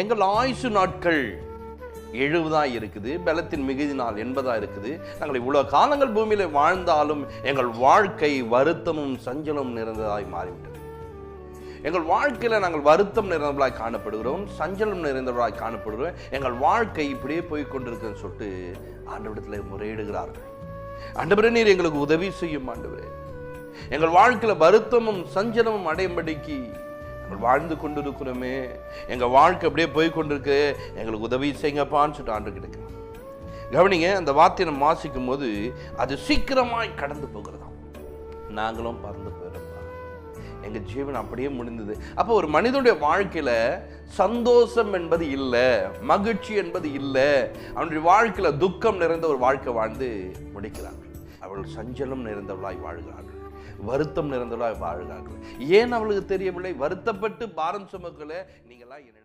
எங்கள் ஆயுசு நாட்கள் எழுபதா இருக்குது பலத்தின் மிகுதி நாள் எண்பதா இருக்குது. நாங்கள் இவ்வளோ காலங்கள் பூமியில் வாழ்ந்தாலும் எங்கள் வாழ்க்கை வருத்தமும் சஞ்சலமும் நிறைந்ததாய் மாறிவிட்டது. எங்கள் வாழ்க்கையில் நாங்கள் வருத்தம் நிறைந்தவர்களாய் காணப்படுகிறோம் சஞ்சலம் நிறைந்தவர்களாய் காணப்படுகிறோம். எங்கள் வாழ்க்கை இப்படியே போய் கொண்டிருக்குன்னு சொல்லிட்டு ஆண்டவரிடத்தில் முறையிடுகிறார்கள். ஆண்டவரே நீர் எங்களுக்கு உதவி செய்யும் ஆண்டவரே. எங்கள் வாழ்க்கையில் வருத்தமும் சஞ்சலமும் அடையும்படிக்கு நாங்கள் வாழ்ந்து கொண்டிருக்கிறோமே. எங்கள் வாழ்க்கை அப்படியே போய் கொண்டிருக்கு. எங்களுக்கு உதவி செய்யுங்கப்பான்னு சொல்லிட்டு ஆண்டு கிடைக்கும் கவனிங்க அந்த வார்த்தையை நம்ம வாசிக்கும் போது அது சீக்கிரமாய் கடந்து போகிறதாம். நாங்களும் பறந்து போயிடுறோம் எங்கள் ஜீவன் அப்படியே முடிந்தது. அப்போ ஒரு மனிதனுடைய வாழ்க்கையில் சந்தோஷம் என்பது இல்லை மகிழ்ச்சி என்பது இல்லை. அவனுடைய வாழ்க்கையில் துக்கம் நிறைந்த ஒரு வாழ்க்கை வாழ்ந்து முடிக்கிறார்கள் அவள் சஞ்சலம் நிறைந்தவளாய் வாழ்கிறார்கள் வருத்தம் நிறைந்தவளாய் வாழ்கிறார்கள். ஏன் அவளுக்கு தெரியவில்லை? வருத்தப்பட்டு பாரம் சுமக்கலை. நீங்களாம் என்ன